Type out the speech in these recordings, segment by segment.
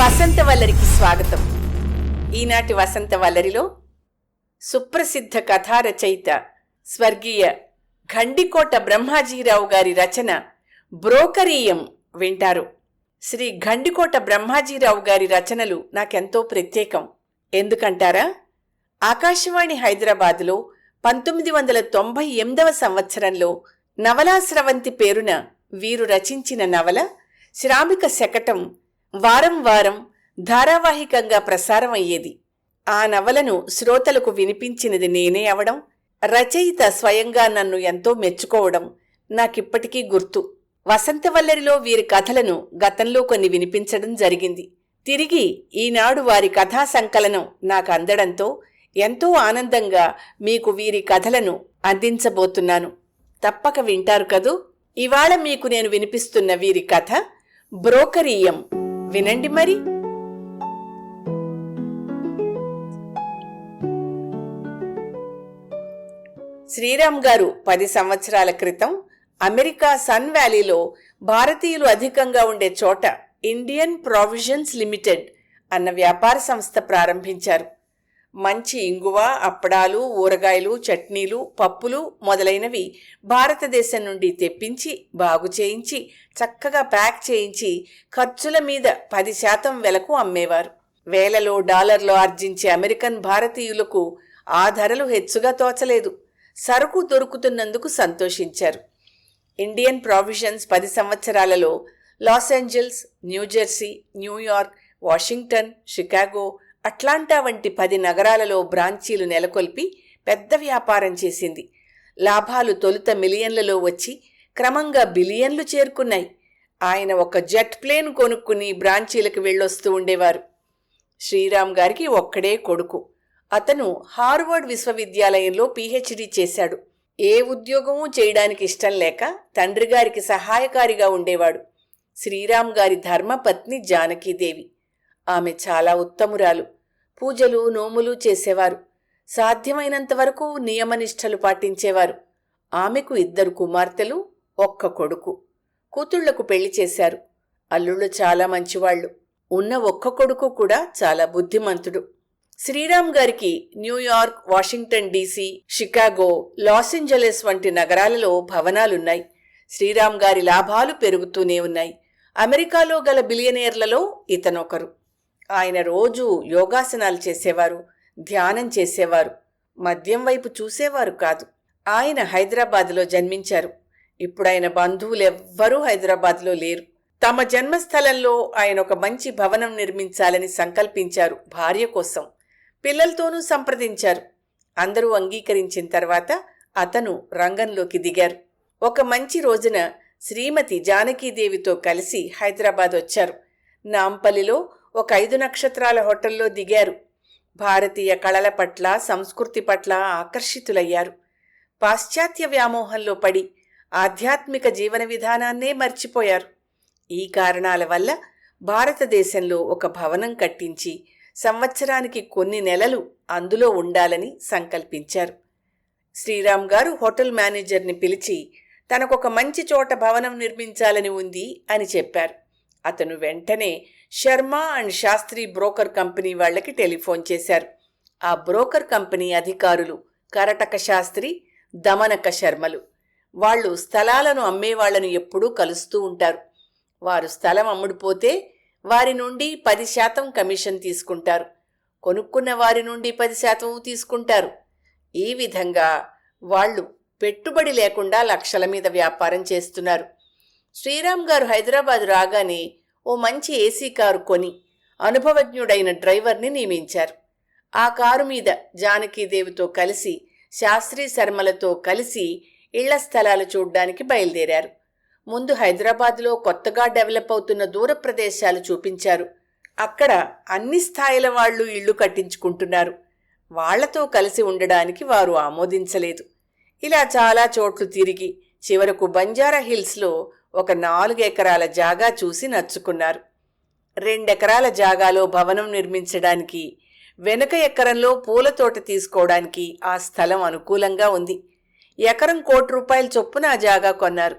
వసంత వల్లరికి స్వాగతం. ఈనాటి వసంత వల్లరిలో సుప్రసిద్ధ కథా రచయిత స్వర్గీయ ఘండికోట బ్రహ్మాజీరావు గారి రచన బ్రోకరీయం వింటారు. శ్రీ ఘండికోట బ్రహ్మాజీరావు గారి రచనలు నాకెంతో ప్రత్యేకం. ఎందుకంటారా? ఆకాశవాణి హైదరాబాదులో పంతొమ్మిది వందల తొంభై ఎనిమిదవ సంవత్సరంలో నవలాశ్రవంతి పేరున వీరు రచించిన నవల శ్రామిక శకటం వారం వారం ధారావాహికంగా ప్రసారం అయ్యేది ఆ నవలను శ్రోతలకు వినిపించినది నేనే అవడం రచయిత స్వయంగా నన్ను ఎంతో మెచ్చుకోవడం నాకిప్పటికీ గుర్తు. వసంతవల్లరిలో వీరి కథలను గతంలో కొన్ని వినిపించడం జరిగింది. తిరిగి ఈనాడు వారి కథా సంకలనం నాకు అందడంతో ఎంతో ఆనందంగా మీకు వీరి కథలను అందించబోతున్నాను. తప్పక వింటారు కదూ? ఇవాళ మీకు నేను వినిపిస్తున్న వీరి కథ బ్రోకరీయం. వినండి మరి. శ్రీరామ్ గారు పది సంవత్సరాల క్రితం అమెరికా సన్ వ్యాలీలో భారతీయులు అధికంగా ఉండే చోట ఇండియన్ ప్రావిజన్స్ లిమిటెడ్ అన్న వ్యాపార సంస్థ ప్రారంభించారు. మంచి ఇంగువ అప్పడాలు ఊరగాయలు చట్నీలు పప్పులు మొదలైనవి భారతదేశం నుండి తెప్పించి బాగు చేయించి చక్కగా ప్యాక్ చేయించి ఖర్చుల మీద పది శాతం వెలకు అమ్మేవారు. వేలలో డాలర్లు ఆర్జించే అమెరికన్ భారతీయులకు ఆ ధరలు హెచ్చుగా తోచలేదు. సరుకు దొరుకుతున్నందుకు సంతోషించారు. ఇండియన్ ప్రావిజన్స్ పది సంవత్సరాలలో Los Angeles New Jersey New York Washington Chicago Atlanta వంటి పది నగరాలలో బ్రాంచీలు నెలకొల్పి పెద్ద వ్యాపారం చేసింది. లాభాలు తొలుత మిలియన్లలో వచ్చి క్రమంగా బిలియన్లు చేరుకున్నాయి. ఆయన ఒక జెట్ ప్లేన్ కొనుక్కుని బ్రాంచీలకు వెళ్ళొస్తూ ఉండేవారు. శ్రీరామ్ గారికి ఒక్కడే కొడుకు. అతను హార్వర్డ్ విశ్వవిద్యాలయంలో పీహెచ్డీ చేశాడు. ఏ ఉద్యోగమూ చేయడానికి ఇష్టం లేక తండ్రి గారికి సహాయకారిగా ఉండేవాడు. శ్రీరామ్ గారి ధర్మపత్ని జానకీదేవి. ఆమె చాలా ఉత్తమురాలు. పూజలు నోములు చేసేవారు. సాధ్యమైనంతవరకు నియమనిష్టలు పాటించేవారు. ఆమెకు ఇద్దరు కుమార్తెలు ఒక్క కొడుకు. కూతుళ్ళకు పెళ్ళి చేశారు. అల్లుళ్ళు చాలా మంచివాళ్ళు ఉన్న ఒక్క కొడుకు కూడా చాలా బుద్ధిమంతుడు. శ్రీరామ్ గారికి New York Washington DC Chicago Los Angeles వంటి నగరాలలో భవనాలున్నాయి. శ్రీరామ్ గారి లాభాలు పెరుగుతూనే ఉన్నాయి. అమెరికాలో గల బిలియనేర్లలో ఇతనొకరు. ఆయన రోజూ యోగాసనాలు చేసేవారు ధ్యానం చేసేవారు మద్యం వైపు చూసేవారు కాదు. ఆయన హైదరాబాద్లో జన్మించారు. ఇప్పుడు ఆయన బంధువులెవ్వరూ హైదరాబాద్లో లేరు. తమ జన్మస్థలంలో ఆయన ఒక మంచి భవనం నిర్మించాలని సంకల్పించారు భార్య కోసం. పిల్లలతోనూ సంప్రదించారు. అందరూ అంగీకరించిన తర్వాత అతను రంగంలోకి దిగారు. ఒక మంచి రోజున శ్రీమతి జానకీదేవితో కలిసి హైదరాబాద్ వచ్చారు. నాంపల్లిలో ఒక ఐదు నక్షత్రాల హోటల్లో దిగారు. భారతీయ కళల పట్ల సంస్కృతి పట్ల ఆకర్షితులయ్యారు. పాశ్చాత్య వ్యామోహంలో పడి ఆధ్యాత్మిక జీవన విధానాన్నే మర్చిపోయారు. ఈ కారణాల వల్ల భారతదేశంలో ఒక భవనం కట్టించి సంవత్సరానికి కొన్ని నెలలు అందులో ఉండాలని సంకల్పించారు. శ్రీరామ్ గారు హోటల్ మేనేజర్ని పిలిచి తనకొక మంచి చోట భవనం నిర్మించాలని ఉంది అని చెప్పారు. అతను వెంటనే Sharma and Shastri broker company వాళ్ళకి టెలిఫోన్ చేశారు. ఆ బ్రోకర్ కంపెనీ అధికారులు కరటక శాస్త్రి దమనక శర్మలు. వాళ్ళు స్థలాలను అమ్మేవాళ్ళను ఎప్పుడూ కలుస్తూ ఉంటారు. వారు స్థలం అమ్ముడుపోతే వారి నుండి పది శాతం కమిషన్ తీసుకుంటారు. కొనుక్కున్న వారి నుండి పది శాతం తీసుకుంటారు. ఈ విధంగా వాళ్ళు పెట్టుబడి లేకుండా లక్షల మీద వ్యాపారం చేస్తున్నారు. శ్రీరామ్ గారు హైదరాబాద్ రాగానే ఓ మంచి ఏసీ కారు కొని అనుభవజ్ఞుడైన డ్రైవర్ని నియమించారు. ఆ కారు మీద జానకీదేవితో కలిసి శాస్త్రి శర్మలతో కలిసి ఇళ్ళ స్థలాలు చూడ్డానికి బయలుదేరారు. ముందు హైదరాబాద్లో కొత్తగా డెవలప్ అవుతున్న దూర ప్రదేశాలు చూపించారు. అక్కడ అన్ని స్థాయిల వాళ్ళు ఇళ్ళు కట్టించుకుంటున్నారు. వాళ్ళతో కలిసి ఉండడానికి వారు ఆమోదించలేదు. ఇలా చాలా చోట్లు తిరిగి చివరకు బంజారా హిల్స్లో ఒక నాలుగు ఎకరాల జాగా చూసి నచ్చుకున్నారు. రెండెకరాల జాగాలో భవనం నిర్మించడానికి వెనుక ఎకరంలో పూల తోట తీసుకోవడానికి ఆ స్థలం అనుకూలంగా ఉంది. ఎకరం కోటి రూపాయల చొప్పున ఆ జాగా కొన్నారు.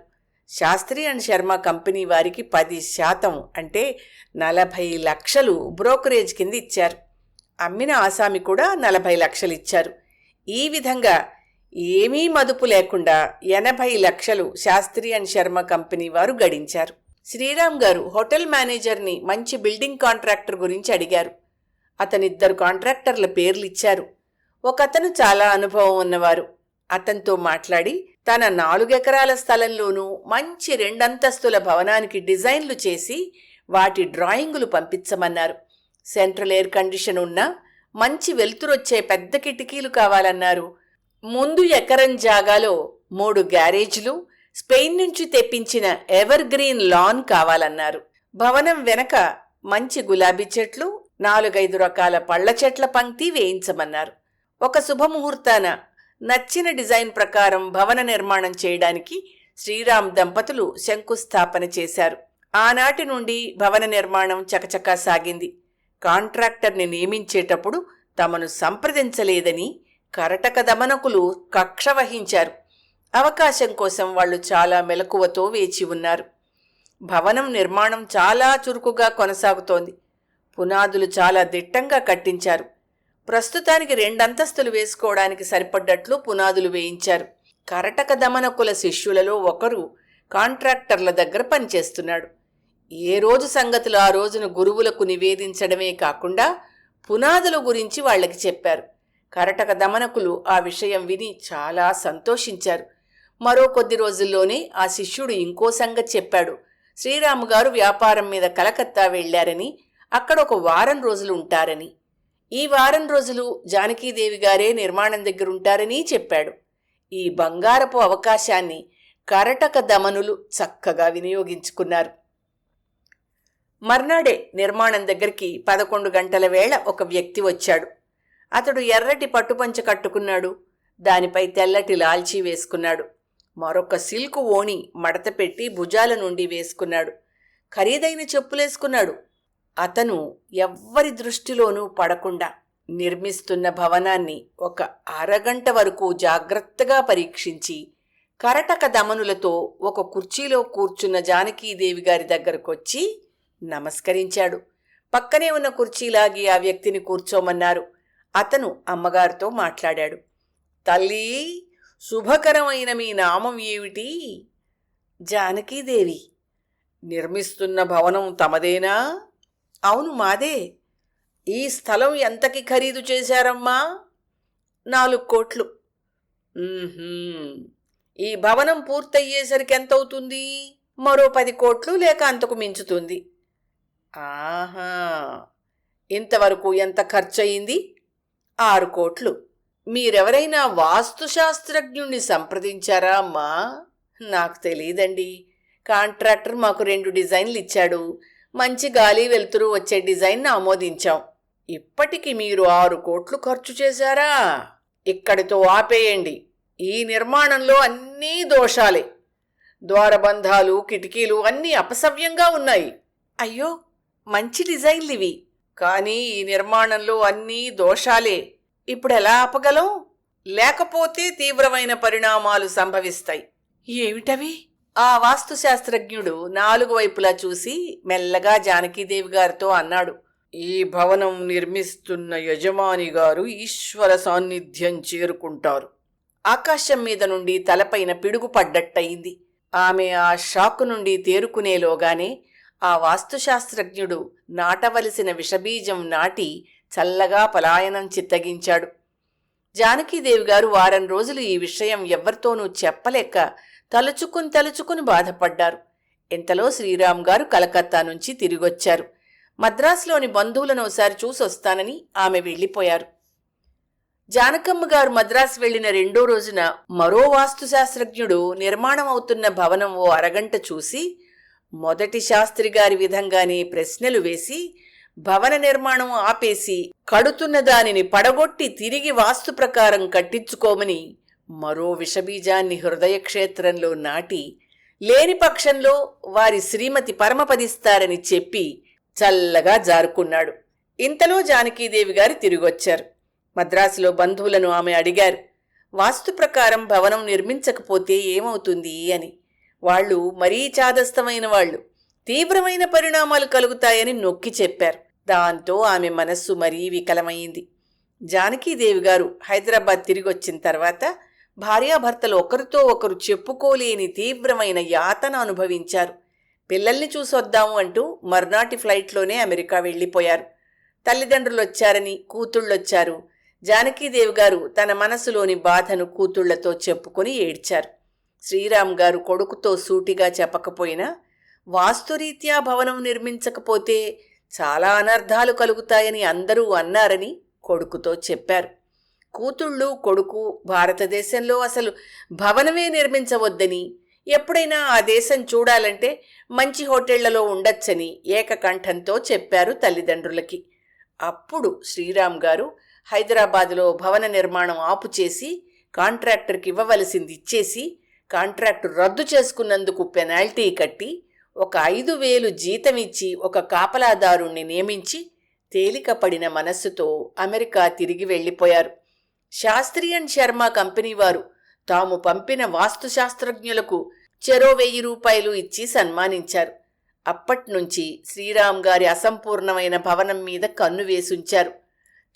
శాస్త్రి అండ్ శర్మ కంపెనీ వారికి పది శాతం అంటే నలభై లక్షలు బ్రోకరేజ్ కింద ఇచ్చారు. అమ్మిన ఆసామి కూడా నలభై లక్షలు ఇచ్చారు. ఈ విధంగా ఏమీ మదుపు లేకుండా ఎనభై లక్షలు శాస్త్రి అండ్ శర్మ కంపెనీ వారు గడించారు. శ్రీరామ్ గారు హోటల్ మేనేజర్ని మంచి బిల్డింగ్ కాంట్రాక్టర్ గురించి అడిగారు. అతనిద్దరు కాంట్రాక్టర్ల పేర్లు ఇచ్చారు. ఒకతను చాలా అనుభవం ఉన్నవారు. అతనితో మాట్లాడి తన నాలుగెకరాల స్థలంలోనూ మంచి రెండంతస్తుల భవనానికి డిజైన్లు చేసి వాటి డ్రాయింగులు పంపించమన్నారు. సెంట్రల్ ఎయిర్ కండిషన్ ఉన్న మంచి వెలుతురొచ్చే పెద్ద కిటికీలు కావాలన్నారు ముందు ఎకరం జాగాలో మూడు గ్యారేజ్లు స్పెయిన్ నుంచి తెప్పించిన ఎవర్ గ్రీన్ లాన్ కావాలన్నారు. భవనం వెనక మంచి గులాబీ చెట్లు నాలుగైదు రకాల పళ్ళ చెట్ల పంక్తి వేయించమన్నారు. ఒక శుభముహూర్తాన నచ్చిన డిజైన్ ప్రకారం భవన నిర్మాణం చేయడానికి శ్రీరామ్ దంపతులు శంకుస్థాపన చేశారు. ఆనాటి నుండి భవన నిర్మాణం చకచకా సాగింది. కాంట్రాక్టర్ని నియమించేటప్పుడు తమను సంప్రదించలేదని కరటక దమనకులు కక్ష వహించారు. అవకాశం కోసం వాళ్ళు చాలా మెలకువతో వేచి ఉన్నారు. భవనం నిర్మాణం చాలా చురుకుగా కొనసాగుతోంది. పునాదులు చాలా దిట్టంగా కట్టించారు. ప్రస్తుతానికి రెండంతస్తులు వేసుకోవడానికి సరిపడ్డట్లు పునాదులు వేయించారు. కరటక దమనకుల శిష్యులలో ఒకరు కాంట్రాక్టర్ల దగ్గర పనిచేస్తున్నాడు. ఏ రోజు సంగతులు ఆ రోజున గురువులకు నివేదించడమే కాకుండా పునాదుల గురించి వాళ్ళకి చెప్పారు. కరటక దమనకులు ఆ విషయం విని చాలా సంతోషించారు. మరో కొద్ది రోజుల్లోనే ఆ శిష్యుడు ఇంకో సంగతి చెప్పాడు. శ్రీరాము గారు వ్యాపారం మీద కలకత్తా వెళ్ళారని అక్కడ ఒక వారం రోజులు ఉంటారని. ఈ వారం రోజులు జానకీదేవి గారే నిర్మాణం దగ్గరుంటారని చెప్పాడు. ఈ బంగారపు అవకాశాన్ని కరటక దమనులు చక్కగా వినియోగించుకున్నారు. మర్నాడే నిర్మాణం దగ్గరికి పదకొండు గంటల వేళ ఒక వ్యక్తి వచ్చాడు. అతడు ఎర్రటి పట్టుపంచ కట్టుకున్నాడు. దానిపై తెల్లటి లాల్చీ వేసుకున్నాడు. మరొక సిల్క్ ఓణి మడత పెట్టి భుజాల నుండి వేసుకున్నాడు. ఖరీదైన చెప్పులేసుకున్నాడు. అతను ఎవ్వరి దృష్టిలోనూ పడకుండా నిర్మిస్తున్న భవనాన్ని ఒక అరగంట వరకు జాగ్రత్తగా పరీక్షించి కరటక దమనులతో ఒక కుర్చీలో కూర్చున్న జానకీదేవి గారి దగ్గరకొచ్చి నమస్కరించాడు. పక్కనే ఉన్న కుర్చీలాగి ఆ వ్యక్తిని కూర్చోమన్నారు. అతను అమ్మగారితో మాట్లాడాడు. తల్లి శుభకరమైన మీ నామం ఏమిటి? జానకీదేవి నిర్మిస్తున్న భవనం తమదేనా? అవును మాదే. ఈ స్థలం ఎంతకి ఖరీదు చేశారమ్మా? నాలుగు కోట్లు. ఈ భవనం పూర్తయ్యేసరికి ఎంత అవుతుంది మరో పది కోట్లు లేక అంతకు మించుతుంది. ఆహా. ఇంతవరకు ఎంత ఖర్చయింది? ఆరు కోట్లు. మీరెవరైనా వాస్తుశాస్త్రజ్ఞుణ్ణి సంప్రదించారా అమ్మా? నాకు తెలియదండి కాంట్రాక్టర్ మాకు రెండు డిజైన్లు ఇచ్చాడు మంచి గాలి వెలుతురు వచ్చే డిజైన్ ఆమోదించాం. ఇప్పటికి మీరు ఆరు కోట్లు ఖర్చు చేశారా? ఇక్కడితో ఆపేయండి. ఈ నిర్మాణంలో అన్నీ దోషాలే. ద్వారబంధాలు కిటికీలు అన్నీ అపసవ్యంగా ఉన్నాయి. అయ్యో! మంచి డిజైన్లు ఇవి కానీ ఈ నిర్మాణంలో అన్నీ దోషాలే. ఇప్పుడు ఎలా ఆపగలం? లేకపోతే తీవ్రమైన పరిణామాలు సంభవిస్తాయి. ఏమిటవి? ఆ వాస్తుశాస్త్రజ్ఞుడు నాలుగు వైపులా చూసి మెల్లగా జానకీదేవి గారితో అన్నాడు ఈ భవనం నిర్మిస్తున్న యజమాని గారు ఈశ్వర సాన్నిధ్యం చేరుకుంటారు. ఆకాశం మీద నుండి తలపైన పిడుగు పడ్డట్టయింది. ఆమె ఆ షాకు నుండి తేరుకునేలోగానే ఆ వాస్తుశాస్త్రజ్ఞుడు నాటవలసిన విషబీజం నాటి చల్లగా పలాయనం చిత్తగించాడు. జానకీదేవి గారు వారం రోజులు ఈ విషయం ఎవ్వరితోనూ చెప్పలేక తలుచుకుని తలుచుకుని బాధపడ్డారు. ఇంతలో శ్రీరామ్ గారు కలకత్తా నుంచి తిరిగొచ్చారు. మద్రాసులోని బంధువులను ఒకసారి చూసొస్తానని ఆమె వెళ్ళిపోయారు. జానకమ్మ గారు మద్రాసు వెళ్ళిన రెండో రోజున మరో వాస్తుశాస్త్రజ్ఞుడు నిర్మాణం అవుతున్న భవనం ఓ అరగంట చూసి మొదటి శాస్త్రి గారి విధంగానే ప్రశ్నలు వేసి భవన నిర్మాణం ఆపేసి కడుతున్న దానిని పడగొట్టి తిరిగి వాస్తు ప్రకారం కట్టించుకోమని మరో విషబీజాన్ని హృదయక్షేత్రంలో నాటి లేని పక్షంలో వారి శ్రీమతి పరమపదిస్తారని చెప్పి చల్లగా జారుకున్నాడు. ఇంతలో జానకీదేవి గారు తిరిగొచ్చారు. మద్రాసులో బంధువులను ఆమె అడిగారు వాస్తు ప్రకారం భవనం నిర్మించకపోతే ఏమవుతుంది? అని. వాళ్ళు మరీ చాదస్తమైన వాళ్ళు. తీవ్రమైన పరిణామాలు కలుగుతాయని నొక్కి చెప్పారు. దాంతో ఆమె మనస్సు మరీ వికలమైంది. జానకీదేవి గారు హైదరాబాద్ తిరిగి వచ్చిన తర్వాత భార్యాభర్తలు ఒకరితో ఒకరు చెప్పుకోలేని తీవ్రమైన యాతన అనుభవించారు. పిల్లల్ని చూసొద్దాము అంటూ మర్నాటి ఫ్లైట్లోనే అమెరికా వెళ్ళిపోయారు. తల్లిదండ్రులు వచ్చారని కూతుళ్ళొచ్చారు. జానకీదేవి గారు తన మనసులోని బాధను కూతుళ్ళతో చెప్పుకొని ఏడ్చారు. శ్రీరామ్ గారు కొడుకుతో సూటిగా చెప్పకపోయినా వాస్తురీత్యా భవనం నిర్మించకపోతే చాలా అనర్థాలు కలుగుతాయని అందరూ అన్నారని కొడుకుతో చెప్పారు. కూతుళ్ళు కొడుకు భారతదేశంలో అసలు భవనమే నిర్మించవద్దని ఎప్పుడైనా ఆ దేశం చూడాలంటే మంచి హోటళ్ళలో ఉండొచ్చని ఏకకంఠంతో చెప్పారు తల్లిదండ్రులకి. అప్పుడు శ్రీరామ్ గారు హైదరాబాదులో భవన నిర్మాణం ఆపుచేసి కాంట్రాక్టర్కి ఇవ్వవలసింది ఇచ్చేసి కాంట్రాక్టు రద్దు చేసుకున్నందుకు పెనాల్టీ కట్టి ఒక ఐదు వేలు జీతం ఇచ్చి ఒక కాపలాదారుణ్ణి నియమించి తేలికపడిన మనస్సుతో అమెరికా తిరిగి వెళ్ళిపోయారు. శాస్త్రి అండ్ శర్మ కంపెనీ వారు తాము పంపిన వాస్తుశాస్త్రజ్ఞులకు చెరో వెయ్యి రూపాయలు ఇచ్చి సన్మానించారు. అప్పట్నుంచి శ్రీరామ్ గారి అసంపూర్ణమైన భవనం మీద కన్ను వేసుంచారు.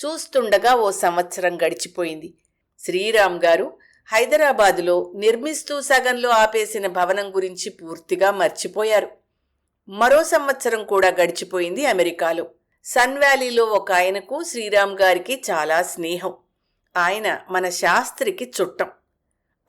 చూస్తుండగా ఓ సంవత్సరం గడిచిపోయింది. శ్రీరామ్ గారు హైదరాబాదులో నిర్మిస్తూ సగంలో ఆపేసిన భవనం గురించి పూర్తిగా మర్చిపోయారు. మరో సంవత్సరం కూడా గడిచిపోయింది అమెరికాలో. సన్ వ్యాలీలో ఒక ఆయనకు శ్రీరామ్ గారికి చాలా స్నేహం. ఆయన మన శాస్త్రికి చుట్టం.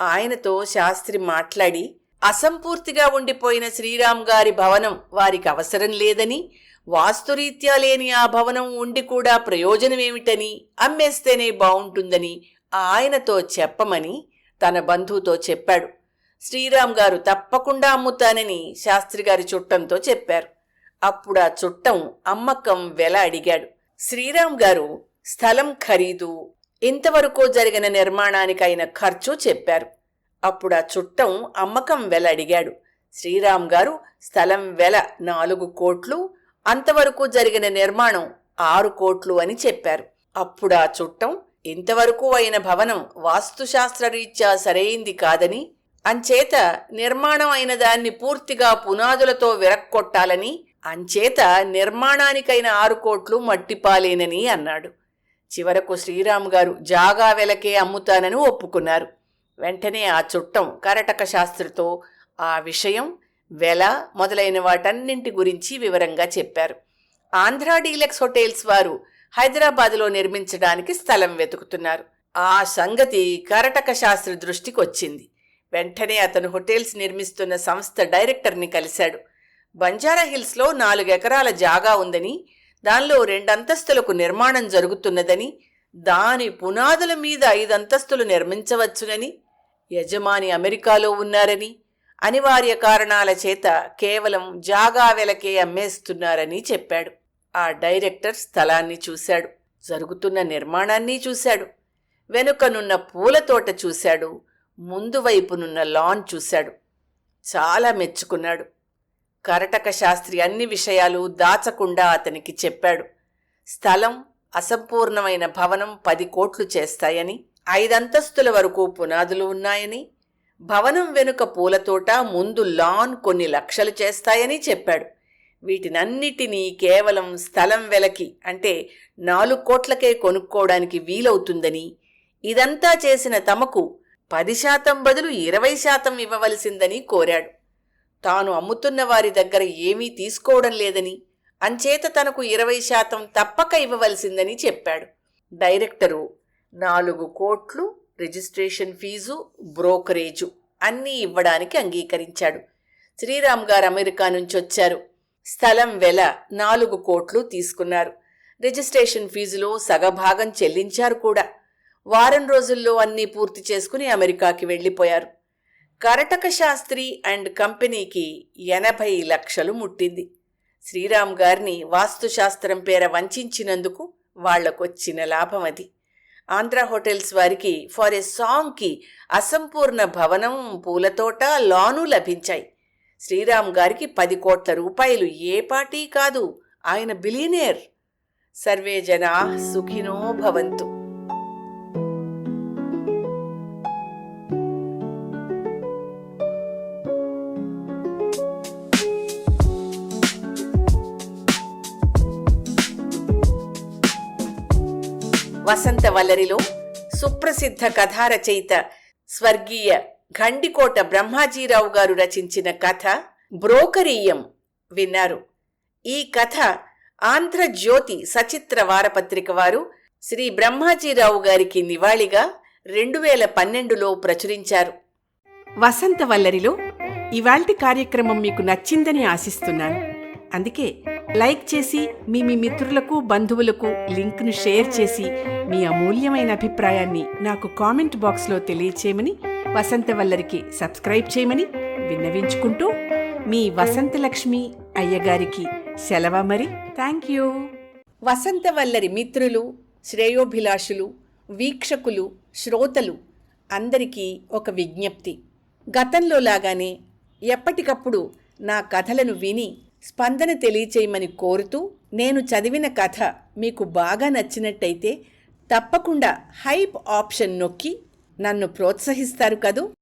ఆయనతో శాస్త్రి మాట్లాడి అసంపూర్తిగా ఉండిపోయిన శ్రీరామ్ గారి భవనం వారికి అవసరం లేదని వాస్తురీత్యా లేని ఆ భవనం ఉండి కూడా ప్రయోజనమేమిటని అమ్మేస్తేనే బావుంటుందని ఆయనతో చెప్పమని తన బంధువుతో చెప్పాడు. శ్రీరామ్ గారు తప్పకుండా అమ్ముతానని శాస్త్రి గారి చుట్టంతో చెప్పారు. అప్పుడు ఆ చుట్టం అమ్మకం వెల అడిగాడు. శ్రీరామ్ గారు స్థలం ఖరీదు ఇంతవరకు జరిగిన నిర్మాణానికైన ఖర్చు చెప్పారు. అప్పుడు ఆ చుట్టం అమ్మకం వెల అడిగాడు. శ్రీరామ్ గారు స్థలం వెల నాలుగు కోట్లు అంతవరకు జరిగిన నిర్మాణం ఆరు కోట్లు అని చెప్పారు. అప్పుడు ఆ చుట్టం ఇంతవరకు అయిన భవనం వాస్తుశాస్త్రరీత్యా సరైంది కాదని అంచేత నిర్మాణం అయిన దాన్ని పూర్తిగా పునాదులతో విరక్కొట్టాలని అంచేత నిర్మాణానికైన ఆరు కోట్లు మట్టిపాలేనని అన్నాడు. చివరకు శ్రీరామ్ గారు జాగా వెలకే అమ్ముతానని ఒప్పుకున్నారు. వెంటనే ఆ చుట్టం కరటక శాస్త్రితో ఆ విషయం వెల మొదలైన వాటన్నింటి గురించి వివరంగా చెప్పారు. ఆంధ్రా డీలక్స్ హోటల్స్ వారు హైదరాబాదులో నిర్మించడానికి స్థలం వెతుకుతున్నారు. ఆ సంగతి కరటక శాస్త్రి దృష్టికి వచ్చింది. వెంటనే అతను హోటల్స్ నిర్మిస్తున్న సంస్థ డైరెక్టర్ని కలిశాడు. బంజారా హిల్స్లో నాలుగు ఎకరాల జాగా ఉందని దానిలో రెండంతస్తులకు నిర్మాణం జరుగుతున్నదని దాని పునాదుల మీద ఐదంతస్తులు నిర్మించవచ్చునని యజమాని అమెరికాలో ఉన్నారని అనివార్య కారణాల చేత కేవలం జాగా వెలకే అమ్మేస్తున్నారని చెప్పాడు. ఆ డైరెక్టర్ స్థలాన్ని చూశాడు. జరుగుతున్న నిర్మాణాన్ని చూశాడు. వెనుకనున్న పూల తోట చూశాడు. ముందు వైపునున్న లాన్ చూశాడు. చాలా మెచ్చుకున్నాడు. కరటక శాస్త్రి అన్ని విషయాలు దాచకుండా అతనికి చెప్పాడు. స్థలం అసంపూర్ణమైన భవనం పది కోట్లు చేస్తాయని ఐదంతస్తుల వరకు పునాదులు ఉన్నాయని భవనం వెనుక పూలతోట ముందు లాన్ కొన్ని లక్షలు చేస్తాయని చెప్పాడు. వీటినన్నిటినీ కేవలం స్థలం వెలకి అంటే నాలుగు కోట్లకే కొనుక్కోవడానికి వీలవుతుందని ఇదంతా చేసిన తమకు పది శాతం బదులు ఇరవై శాతం ఇవ్వవలసిందని కోరాడు. తాను అమ్ముతున్న వారి దగ్గర ఏమీ తీసుకోవడం లేదని అంచేత తనకు ఇరవై శాతం తప్పక ఇవ్వవలసిందని చెప్పాడు. డైరెక్టరు నాలుగు కోట్లు రిజిస్ట్రేషన్ ఫీజు బ్రోకరేజు అన్నీ ఇవ్వడానికి అంగీకరించాడు. శ్రీరామ్ గారు అమెరికా నుంచి వచ్చారు స్థలం వెల నాలుగు కోట్లు తీసుకున్నారు. రిజిస్ట్రేషన్ ఫీజులో సగభాగం చెల్లించారు కూడా. వారం రోజుల్లో అన్నీ పూర్తి చేసుకుని అమెరికాకి వెళ్ళిపోయారు. కరటక శాస్త్రి అండ్ కంపెనీకి ఎనభై లక్షలు ముట్టింది. శ్రీరామ్ గారిని వాస్తుశాస్త్రం పేర వంచినందుకు వాళ్ళకొచ్చిన లాభం అది. ఆంధ్ర హోటల్స్ వారికి ఫార్ ఎ సాంగ్కి అసంపూర్ణ భవనం పూలతోట లాను లభించాయి. శ్రీరామ్ గారికి పది కోట్ల రూపాయలు ఏ పార్టీ కాదు ఆయన బిలియనేర్. సర్వే జనా సుఖినో భవంతు. వసంత వల్లరిలో సుప్రసిద్ధ కథారచయిత స్వర్గీయ ఖండికోట బ్రహ్మాజీరావు గారు రచించిన కథ బ్రోకరీయం విన్నారు. ఈ కథ ఆంధ్రజ్యోతి సచిత్ర వారపత్రిక వారు శ్రీ బ్రహ్మాజీరావు గారికి నివాళిగా రెండు వేల పన్నెండులో ప్రచురించారు. వసంత వల్లరిలో ఇవాల్టి కార్యక్రమం మీకు నచ్చిందని ఆశిస్తున్నాను. అందుకే లైక్ చేసి మీ మీ మిత్రులకు బంధువులకు లింక్ను షేర్ చేసి మీ అమూల్యమైన అభిప్రాయాన్ని నాకు కామెంట్ బాక్స్లో తెలియచేయమని వసంత వల్లరికి సబ్స్క్రైబ్ చేయమని విన్నవించుకుంటూ మీ వసంతలక్ష్మి అయ్యగారికి సెలవ మరి. థ్యాంక్ యూ వసంత వల్లరి మిత్రులు శ్రేయోభిలాషులు వీక్షకులు శ్రోతలు అందరికీ ఒక విజ్ఞప్తి. గతంలో లాగానే ఎప్పటికప్పుడు నా కథలను విని స్పందన తెలియచేయమని కోరుతూ నేను చదివిన కథ మీకు బాగా నచ్చినట్టయితే తప్పకుండా హైప్ ఆప్షన్ నొక్కి నన్ను ప్రోత్సహిస్తారు కదూ?